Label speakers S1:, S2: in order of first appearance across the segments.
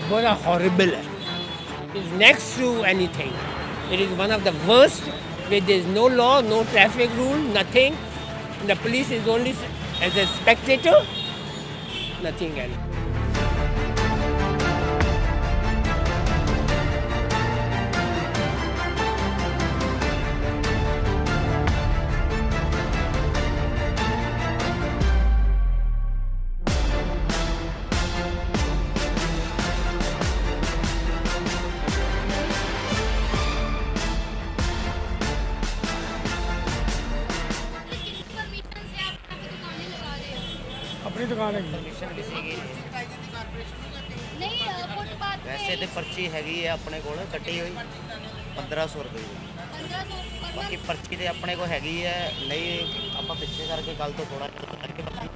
S1: Horrible. It's next to anything. It is one of the worst where there is no law, no traffic rule, nothing. The police is only as a spectator, nothing else.
S2: ਵੈਸੇ ਤੇ ਪਰਚੀ ਹੈਗੀ ਹੈ ਆਪਣੇ ਕੋਲ ਕੱਟੀ ਹੋਈ। 1500 ਰੁਪਏ ਦੀ। ਬਾਕੀ ਪਰਚੀ ਤੇ ਆਪਣੇ ਕੋਲ ਹੈਗੀ ਹੈ ਨਹੀਂ ਆਪਾਂ ਪਿੱਛੇ ਕਰਕੇ ਗੱਲ ਤੋਂ ਥੋੜਾ ਕਰਕੇ ਬਾਕੀ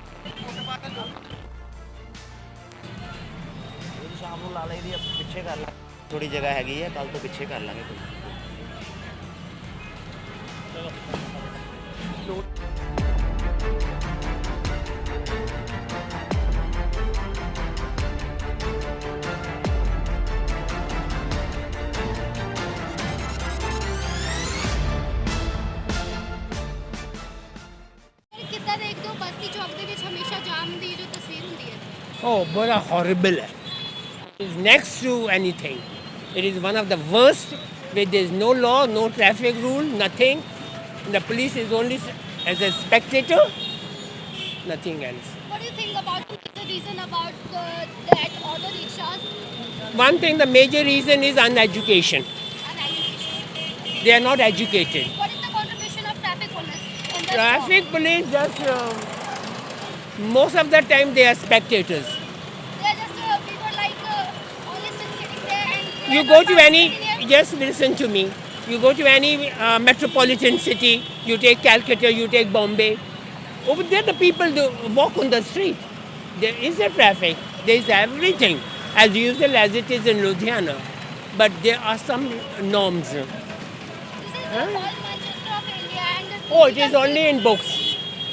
S2: ਸ਼ਾਮ ਨੂੰ ਲਾ ਲਈ ਦੀ ਆ, ਪਿੱਛੇ ਕਰ ਲਾਂਗੇ ਥੋੜੀ ਜਗ੍ਹਾ ਹੈਗੀ ਹੈ ਕੱਲ ਤੋਂ ਪਿੱਛੇ ਕਰ ਲਾਂਗੇ ਕੋਈ।
S3: ਹਮੇਸ਼ਾ ਜਾਮ ਦੀ ਜੋ ਤਸਵੀਰ ਹੁੰਦੀ ਹੈ
S1: Oh, bada horrible. It is next to anything. It is one of the worst where there is no law, no traffic rule, nothing. The police is only s- as a spectator, nothing else.
S3: What do you think about the reason about uh, that auto rickshaws
S1: One thing, the major reason is uneducation.
S3: and education?
S1: They are not educated.
S3: What is the contribution of traffic police in this
S1: Traffic police just uh, most of the time they are spectators.
S3: job? They are just uh, people like uh, only sitting there and
S1: You go to any, just listen to me. You go to any uh, metropolitan city, you take Calcutta, you take Bombay. Over there, the people do walk on the street. There is a traffic, there is everything, as usual as it is in Ludhiana. But there are some norms.
S3: This is
S1: Huh?
S3: called Manchester of India and
S1: Oh, it is only in books.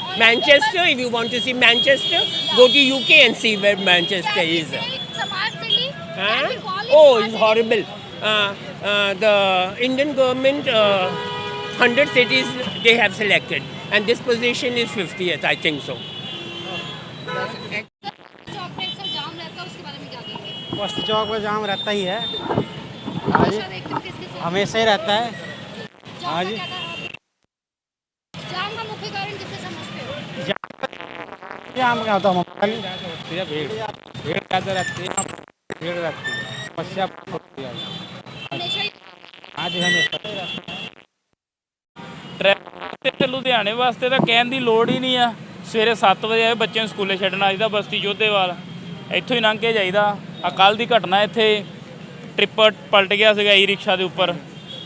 S3: on the
S1: Manchester,
S3: bus-
S1: if you want to see Manchester, go to UK and see where Manchester
S3: Can we
S1: is.
S3: say it's smart city? Can
S1: Huh?
S3: we call it
S1: Oh,
S3: smart
S1: it's
S3: city?
S1: horrible. Uh, uh, the Indian government, uh, 100 cities they have selected, and this position is 50th, I think so.
S3: चौक पे अक्सर जाम रहता है उसके बारे में क्या कहेंगे
S4: बस्ती चौक पर जाम रहता ही है
S3: हमेशा देखते हो किस किस
S4: हमेशा ही रहता है
S3: जाम
S4: हाँ
S3: का
S4: जी।
S3: क्या कारण जाम का मुख्य कारण किसे समझते हो
S4: जाम क्या होता है मोबाइल भीड़ भीड़ ज़्यादा रहती है भीड़ रहती है समस्या बहुत होती है
S3: हमेशा ही
S4: हाँ जी हमेशा
S5: ਟ੍ਰੈਫਿਕ ਤੇ ਲੁਧਿਆਣੇ ਵਾਸਤੇ ਤਾਂ ਕਹਿਣ ਦੀ ਲੋੜ ਹੀ ਨਹੀਂ ਆ ਸਵੇਰੇ 7 ਵਜੇ ਆਏ ਬੱਚਿਆਂ ਨੂੰ ਸਕੂਲੇ ਛੱਡਣ ਆਈਦਾ ਬਸਤੀ ਜੋਧੇਵਾਲ ਇੱਥੋਂ ਹੀ ਲੰਘ ਕੇ ਜਾਈਦਾ ਆ ਕੱਲ ਦੀ ਘਟਨਾ ਇੱਥੇ ਟ੍ਰਿਪਰ ਪਲਟ ਗਿਆ ਸੀਗਾ ਈ ਰਿਕਸ਼ਾ ਦੇ ਉੱਪਰ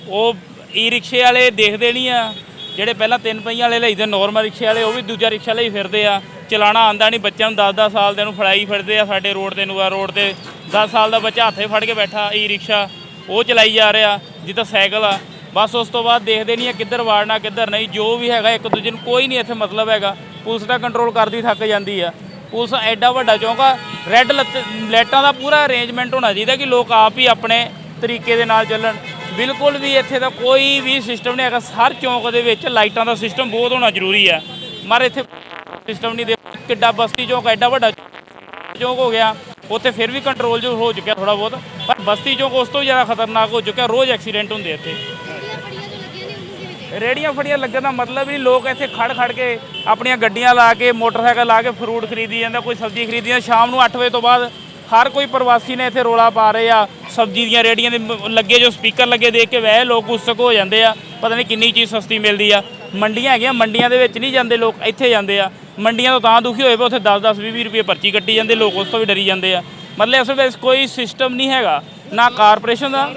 S5: ਉਹ ਈ ਰਿਕਸ਼ੇ ਵਾਲੇ ਦੇਖਦੇ ਨਹੀਂ ਆ ਜਿਹੜੇ ਪਹਿਲਾਂ ਤਿੰਨ ਪਹੀਆਂ ਵਾਲੇ ਲਈਦੇ ਨੋਰਮਲ ਰਿਕਸ਼ੇ ਵਾਲੇ, ਉਹ ਵੀ ਦੂਜਾ ਰਿਕਸ਼ਾ ਲਈ ਫਿਰਦੇ ਆ। ਚਲਾਣਾ ਆਂਦਾ ਨਹੀਂ, ਬੱਚਿਆਂ ਨੂੰ 10-10 ਸਾਲ ਦੇ ਨੂੰ ਫੜਾਈ ਫਿਰਦੇ ਆ ਸਾਡੇ ਰੋਡ ਤੇ ਨੂਆ ਰੋਡ ਤੇ 10 ਸਾਲ ਦਾ ਬੱਚਾ ਹੱਥੇ ਫੜ ਕੇ ਬੈਠਾ ਈ ਰਿਕਸ਼ਾ, ਉਹ ਚਲਾਈ ਜਾ ਰਿਹਾ, ਜਿੱਦਾਂ ਸਾਈਕਲ ਆ। ਬਸ ਉਸ ਤੋਂ ਬਾਅਦ ਦੇਖਦੇ ਨਹੀਂ ਆ ਕਿੱਧਰ ਵਾੜਨਾ ਕਿੱਧਰ ਨਹੀਂ, ਜੋ ਵੀ ਹੈਗਾ ਇੱਕ ਦੂਜੇ ਨੂੰ ਕੋਈ ਨਹੀਂ ਇੱਥੇ ਮਤਲਬ ਹੈਗਾ। ਪੁਲਿਸ ਦਾ ਕੰਟਰੋਲ ਕਰਦੀ ਥੱਕ ਜਾਂਦੀ ਆ। ਪੁਲਿਸ ਐਡਾ ਵੱਡਾ ਚੌਂਕਾ ਰੈੱਡ ਲਾਈਟਾਂ ਦਾ ਪੂਰਾ ਅਰੇਂਜਮੈਂਟ ਹੋਣਾ ਚਾਹੀਦਾ ਕਿ ਲੋਕ ਆਪ ਹੀ ਆਪਣੇ ਤਰੀਕੇ ਦੇ ਨਾਲ ਚੱਲਣ। ਬਿਲਕੁਲ ਵੀ ਇੱਥੇ ਦਾ ਕੋਈ ਵੀ ਸਿਸਟਮ ਨਹੀਂ ਹੈਗਾ। ਹਰ ਚੌਂਕ ਦੇ ਵਿੱਚ ਲਾਈਟਾਂ ਦਾ ਸਿਸਟਮ ਬਹੁਤ ਹੋਣਾ ਜ਼ਰੂਰੀ ਆ ਮਰ ਇੱਥੇ ਸਿਸਟਮ ਨਹੀਂ ਦੇ ਕਿੱਡਾ ਬਸਤੀ ਚੌਂਕ ਐਡਾ ਵੱਡਾ ਚੌਂਕ ਹੋ ਗਿਆ। ਉੱਥੇ ਫਿਰ ਵੀ ਕੰਟਰੋਲ ਜੋ ਹੋ ਚੁੱਕਿਆ ਥੋੜਾ ਬਹੁਤ। ਪਰ ਬਸਤੀ ਚੌਂਕ ਉਸ ਤੋਂ ਵੀ ਜ਼ਿਆਦਾ ਖਤਰਨਾਕ ਹੋ ਚੁੱਕਿਆ। ਰੋਜ਼ ਐਕਸੀਡੈਂਟ ਹੁੰਦੇ ਇੱਥੇ। ਰੇੜੀਆਂ ਫੜੀਆਂ ਲੱਗਣ ਦਾ ਮਤਲਬ ਹੀ ਲੋਕ ਇੱਥੇ ਖੜ ਖੜ ਕੇ ਆਪਣੀਆਂ ਗੱਡੀਆਂ ਲਾ ਕੇ ਮੋਟਰਸਾਈਕਲ ਲਾ ਕੇ ਫਰੂਟ ਖਰੀਦੀ ਜਾਂਦਾ ਕੋਈ ਸਬਜ਼ੀ ਖਰੀਦੀ ਜਾਂਦਾ। ਸ਼ਾਮ ਨੂੰ 8 ਵਜੇ ਤੋਂ ਬਾਅਦ ਹਰ ਕੋਈ ਪ੍ਰਵਾਸੀ ਨੇ ਇੱਥੇ ਰੋਲਾ ਪਾ ਰਹੇ ਆ, ਸਬਜ਼ੀ ਦੀਆਂ ਰੇੜੀਆਂ ਦੇ ਲੱਗੇ ਜੋ ਸਪੀਕਰ ਲੱਗੇ ਦੇਖ ਕੇ ਵਹਿ ਲੋਕ ਉਤਸੁਕ ਹੋ ਜਾਂਦੇ ਆ, ਪਤਾ ਨਹੀਂ ਕਿੰਨੀ ਚੀਜ਼ ਸਸਤੀ ਮਿਲਦੀ ਆ। ਮੰਡੀਆਂ ਹੈਗੀਆਂ, ਮੰਡੀਆਂ ਦੇ ਵਿੱਚ ਨਹੀਂ ਜਾਂਦੇ ਲੋਕ, ਇੱਥੇ ਜਾਂਦੇ ਆ। ਮੰਡੀਆਂ ਤੋਂ ਤਾਂ ਦੁਖੀ ਹੋਏ ਪਏ, ਉੱਥੇ 10 10 20 20 ਰੁਪਏ ਪਰਚੀ ਕੱਟੀ ਜਾਂਦੇ, ਲੋਕ ਉਸ ਤੋਂ ਵੀ ਡਰੀ ਜਾਂਦੇ ਆ। ਮਤਲਬ ਇਸ ਵਿੱਚ ਕੋਈ ਸਿਸਟਮ ਨਹੀਂ ਹੈਗਾ, ਨਾ ਕਾਰਪੋਰੇਸ਼ਨ ਦਾ।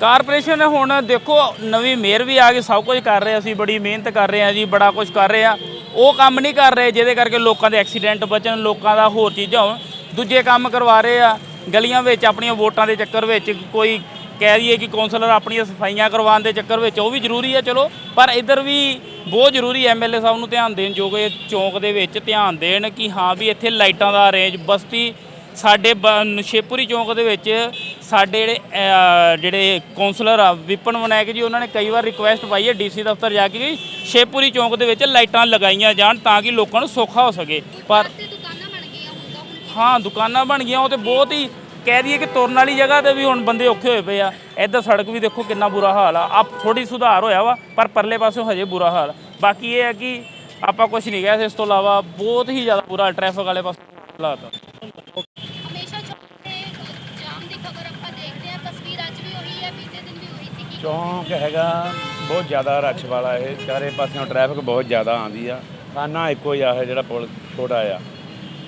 S5: ਕਾਰਪੋਰੇਸ਼ਨ ਹੁਣ ਦੇਖੋ, ਨਵੀਂ ਮੇਅਰ ਵੀ ਆ ਗਈ ਸਭ ਕੁਝ ਕਰ ਰਹੇ ਅਸੀਂ ਬੜੀ ਮਿਹਨਤ ਕਰ ਰਹੇ ਆ ਜੀ, ਬੜਾ ਕੁਝ ਕਰ ਰਹੇ। ਆ ਉਹ ਕੰਮ ਨਹੀਂ ਕਰ ਰਹੇ, ਜਿਹਦੇ ਕਰਕੇ ਲੋਕਾਂ ਦੇ ਐਕਸੀਡੈਂਟ ਬਚਣ, ਲੋਕਾਂ ਦਾ ਹੋਰ ਚੀਜ਼ਾਂ ਹੋਣ। ਦੂਜੇ ਕੰਮ ਕਰਵਾ ਰਹੇ ਆ, ਗਲੀਆਂ ਵਿੱਚ ਆਪਣੀਆਂ ਵੋਟਾਂ ਦੇ ਚੱਕਰ ਵਿੱਚ, ਕੋਈ ਕਹਿ ਦਈਏ ਕਿ ਕੌਂਸਲਰ ਆਪਣੀਆਂ ਸਫਾਈਆਂ ਕਰਵਾਉਣ ਦੇ ਚੱਕਰ ਵਿੱਚ, ਉਹ ਵੀ ਜ਼ਰੂਰੀ ਹੈ ਚਲੋ। ਪਰ ਇੱਧਰ ਵੀ ਬਹੁਤ ਜ਼ਰੂਰੀ ਐਮਐਲਏ ਸਾਹਿਬ ਨੂੰ ਧਿਆਨ ਦੇਣ ਜੋ ਕਿ ਚੌਂਕ ਦੇ ਵਿੱਚ ਧਿਆਨ ਦੇਣ ਕਿ ਹਾਂ ਵੀ ਇੱਥੇ ਲਾਈਟਾਂ ਦਾ ਅਰੇਂਜ ਬਸਤੀ ਸਾਡੇ ਬ- ਸ਼ੇਪੂਰੀ ਚੌਂਕ ਦੇ ਵਿੱਚ ਸਾਡੇ ਜਿਹੜੇ ਜਿਹੜੇ ਕਾਉਂਸਲਰ ਆ ਵਿਪਨ ਵਿਨਾਇਕ ਜੀ ਉਹਨਾਂ ਨੇ ਕਈ ਵਾਰ ਰਿਕੁਐਸਟ ਪਾਈ ਹੈ ਡੀਸੀ ਦਫ਼ਤਰ ਜਾ ਕੇ ਵੀ ਸ਼ੇਪੂਰੀ ਚੌਂਕ ਦੇ ਵਿੱਚ ਲਾਈਟਾਂ ਲਗਾਈਆਂ ਜਾਣ ਤਾਂ ਕਿ ਲੋਕਾਂ ਨੂੰ ਸੌਖਾ ਹੋ ਸਕੇ। ਪਰ ਹਾਂ ਦੁਕਾਨਾਂ ਬਣ ਗਈਆਂ ਉਹ ਤੇ ਬਹੁਤ ਹੀ ਕਹਿ ਦਈਏ ਕਿ ਤੁਰਨ ਵਾਲੀ ਜਗ੍ਹਾ ਤੇ ਵੀ ਹੁਣ ਬੰਦੇ ਔਖੇ ਹੋਏ ਪਏ ਆ। ਇੱਧਰ ਸੜਕ ਵੀ ਦੇਖੋ ਕਿੰਨਾ ਬੁਰਾ ਹਾਲ ਆ। ਆ ਥੋੜੀ ਸੁਧਾਰ ਹੋਇਆ ਵਾ ਪਰ ਪਰਲੇ ਪਾਸਿਓਂ ਹਜੇ ਬੁਰਾ ਹਾਲ। ਬਾਕੀ ਇਹ ਹੈ ਕਿ ਆਪਾਂ ਕੁਝ ਨਹੀਂ ਕਹਿ ਸਕਦੇ ਇਸ ਤੋਂ ਇਲਾਵਾ ਬਹੁਤ ਹੀ ਜ਼ਿਆਦਾ ਬੁਰਾ ਟ੍ਰੈਫਿਕ ਵਾਲੇ ਪਾਸੇ ਹਾਲਾਤ ਆ।
S3: ਚੌਂਕ
S6: ਹੈਗਾ ਬਹੁਤ ਜ਼ਿਆਦਾ ਰਸ਼ ਵਾਲਾ ਇਹ ਚਾਰੇ ਪਾਸਿਓਂ ਟ੍ਰੈਫਿਕ ਬਹੁਤ ਜ਼ਿਆਦਾ ਆਉਂਦੀ ਆ। ਖਾਨਾ ਇੱਕੋ ਹੀ ਆ ਇਹ ਜਿਹੜਾ ਪੁਲ ਛੋਟਾ ਆ।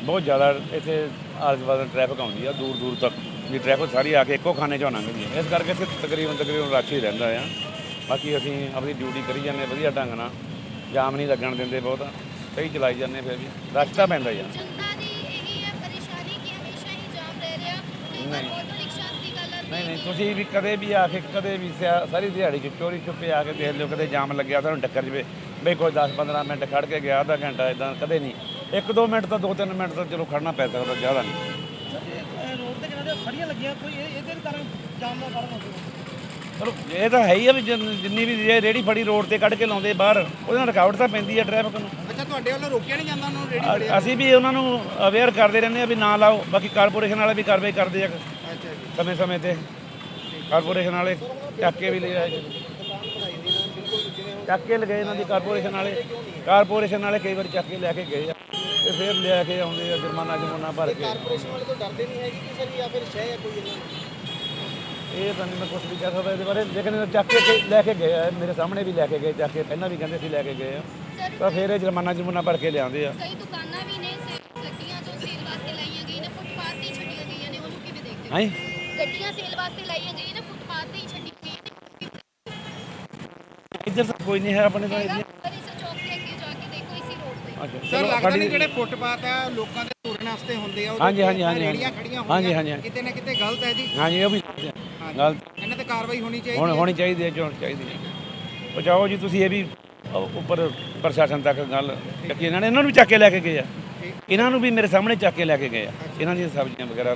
S6: ਬਹੁਤ ਜ਼ਿਆਦਾ ਇੱਥੇ ਆਸ-ਪਾਸ ਟ੍ਰੈਫਿਕ ਆਉਂਦੀ ਆ ਦੂਰ ਦੂਰ ਤੱਕ। ਵੀ ਟ੍ਰੈਫਿਕ ਸਾਰੀ ਆ ਕੇ ਇੱਕੋ ਖਾਨੇ 'ਚੋਂ ਲੰਘਦੀ ਆ। ਇਸ ਕਰਕੇ ਇੱਥੇ ਤਕਰੀਬਨ ਤਕਰੀਬਨ ਰਸ਼ ਹੀ ਰਹਿੰਦਾ ਆ। ਬਾਕੀ ਅਸੀਂ ਆਪਣੀ ਡਿਊਟੀ ਕਰੀ ਜਾਂਦੇ ਵਧੀਆ ਢੰਗ ਨਾਲ। ਜਾਮ ਨਹੀਂ ਲੱਗਣ ਦਿੰਦੇ ਬਹੁਤ। ਸਹੀ ਚਲਾਈ ਜਾਂਦੇ ਫਿਰ ਵੀ। ਰਸ਼ ਤਾਂ ਪੈਂਦਾ ਹੀ ਆ। ਨਹੀਂ ਨਹੀਂ ਤੁਸੀਂ ਵੀ ਕਦੇ ਵੀ ਆ ਕੇ ਕਦੇ ਵੀ ਸਿਆ- ਸਾਰੀ ਦਿਹਾੜੀ ਚ ਚੋਰੀ ਛੁਪੇ ਆ ਕੇ ਦੇਖ ਲਿਓ ਕਦੇ ਜਾਮ ਲੱਗਿਆ ਤੁਹਾਨੂੰ ਟੱਕਰ ਜਵੇ। ਬਈ ਕੋਈ 10 15 ਮਿੰਟ ਖੜ ਕੇ ਗਿਆ ਅੱਧਾ ਘੰਟਾ ਇਦਾਂ ਕਦੇ ਨਹੀਂ। 1-2 ਮਿੰਟ ਤਾਂ 2-3 ਮਿੰਟ ਤਾਂ ਚਲੋ ਖੜਨਾ ਪੈ ਸਕਦਾ ਜ਼ਿਆਦਾ ਨਹੀਂ।
S7: ਰੋਡ ਤੇ ਕਿਹੜੇ ਖੜੀਆਂ ਲੱਗੀਆਂ ਕੋਈ ਇਹ- ਇਹਦੇ ਕਾਰਨ ਜਾਮ ਦਾ ਕਾਰਨ ਹੋ ਸਕਦਾ।
S6: ਚਲੋ ਇਹ ਤਾਂ ਹੈ ਹੀ ਆ ਵੀ ਜਿੰਨ- ਜਿੰਨੀ ਵੀ ਜੇ ਰੇੜੀ ਫੜੀ ਰੋਡ ਤੇ ਕੱਢ ਕੇ ਲਾਉਂਦੇ ਬਾਹਰ ਉਹਦੇ ਨਾਲ ਰੁਕਾਵਟ ਤਾਂ ਪੈਂਦੀ ਆ ਟ੍ਰੈਫਿਕ ਨੂੰ।
S7: ਅੱਛਾ ਤੁਹਾਡੇ ਵੱਲੋਂ ਰੋਕਿਆ ਨਹੀਂ ਜਾਂਦਾ ਉਹਨੂੰ ਰੇੜੀ
S6: ਅ- ਅਸੀਂ ਵੀ ਉਹਨਾਂ ਨੂੰ ਅਵੇਅਰ ਕਰਦੇ ਰਹਿੰਦੇ ਆ ਵੀ ਨਾ ਲਾਓ ਬਾਕੀ ਕਾਰਪੋਰੇਸ਼ਨ ਵਾਲੇ ਵੀ ਕਾਰਵਾਈ ਕਰਦੇ ਆ। ਸਮੇਂ ਸਮੇਂ ਤੇ ਕਾਰਪੋਰੇਸ਼ਨ ਵਾਲੇ ਚੱਕ ਕੇ ਵੀ ਲੈ ਆਏ। ਚੱਕ ਕੇ ਲਗਾਏ ਇਹਨਾਂ ਦੀ ਕਾਰਪੋਰੇਸ਼ਨ ਵਾਲੇ। ਕਾਰਪੋਰੇਸ਼ਨ ਵਾਲੇ ਕਈ ਵਾਰੀ ਚੱਕ ਕੇ ਲੈ ਕੇ ਗਏ ਆ ਤੇ ਫਿਰ ਲਿਆ ਕੇ ਆਉਂਦੇ ਆ ਜੁਰਮਾਨਾ ਜੁਰਮਾਨਾ ਭਰ ਕੇ।
S7: ਕਾਰਪੋਰੇਸ਼ਨ ਵਾਲੇ ਤੋਂ ਡਰਦੇ ਨਹੀਂ ਹੈਗੇ ਕਿ ਸਰ ਜਾਂ ਫਿਰ ਸ਼ਹਿ ਹੈ ਕੋਈ ਇਹਨਾਂ ਦੀ?
S6: ਇਹ ਤਾਂ ਨਹੀਂ ਮੈਂ ਕੁਝ ਵੀ ਕਹਿ ਸਕਦਾ ਇਹਦੇ ਬਾਰੇ। ਲੇਕਿਨ ਇਹ ਚੱਕ ਕੇ ਲੈ ਕੇ ਗਏ ਆ ਮੇਰੇ ਸਾਹਮਣੇ ਵੀ ਲੈ ਕੇ ਗਏ ਚੱਕ ਕੇ ਪਹਿਲਾਂ ਵੀ ਕਹਿੰਦੇ ਸੀ ਲੈ ਕੇ ਗਏ ਆ। ਤਾਂ ਫਿਰ ਇਹ ਜੁਰਮਾਨਾ ਜੁਰਮਾਨਾ ਭਰ ਕੇ ਲਿਆਉਂਦੇ ਆ।
S3: ਕਈ ਦੁਕਾਨਾਂ ਵੀ ਨੇ ਹੋ? ਗੱਡੀਆਂ ਸੇਲ ਵਾਸਤੇ ਲਾਈਆਂ ਗਈਆਂ ਨੇ ਫੁੱਟਪਾਥ ਤੇ ਹੀ ਛੱਡੀਆਂ ਗਈਆਂ ਨੇ।
S6: ਇੱਧਰ ਤਾਂ ਕੋਈ ਨਹੀਂ ਹੈ ਆਪਣੇ ਤਾਂ
S3: ਹੈਗਾ
S6: ਏਰੀਆ
S3: ਪਰ ਇਸ ਚੌਕ ਤੇ ਅੱਗੇ ਜਾ ਕੇ ਦੇਖੋ ਇਸੇ ਰੋਡ ਤੇ
S6: ਅੱਛਾ
S7: ਸਰ ਲੱਗਦਾ ਨਹੀਂ ਜਿਹੜੇ ਫੁੱਟਪਾਥ ਆ ਲੋਕਾਂ ਦੇ ਤੁਰਨ ਵਾਸਤੇ ਹੁੰਦੇ ਆ ਉਹਦੇ
S6: ਹਾਂਜੀ, ਹਾਂਜੀ, ਹਾਂਜੀ,
S7: ਰੇਹੜੀਆਂ
S6: ਹਾਂਜੀ।
S7: ਖੜੀਆਂ
S6: ਹਾਂਜੀ,
S7: ਹੋਈਆਂ
S6: ਹਾਂਜੀ।
S7: ਕਿਤੇ ਨਾ ਕਿਤੇ ਗਲਤ ਹੈ ਜੀ।
S6: ਹਾਂਜੀ ਉਹ ਵੀ ਗੱਲ
S7: ਇਹਨਾਂ ਤੇ ਕਾਰਵਾਈ ਹੋਣੀ ਚਾਹੀਦੀ
S6: ਹੁਣ
S7: ਹੈ।
S6: ਹੋਣੀ ਚਾਹੀਦੀ ਹੈ ਚੋਣ ਚਾਹੀਦੀ ਹੈ। ਪਹੁੰਚਾਓ ਜੀ ਤੁਸੀਂ ਇਹ ਵੀ ਉੱਪਰ ਪ੍ਰਸ਼ਾਸਨ ਤੱਕ ਗੱਲ ਕਿ ਇਹਨਾਂ ਨੇ ਇਹਨਾਂ ਨੂੰ ਚੱਕ ਕੇ ਲੈ ਕੇ ਗਏ ਆ। ਇਹਨਾਂ ਨੂੰ ਵੀ ਮੇਰੇ ਸਾਹਮਣੇ ਚੱਕ ਕੇ ਲੈ ਕੇ ਗਏ ਆ। ਇਹਨਾਂ ਦੀਆਂ ਸਬਜ਼ੀਆਂ ਵਗੈਰਾ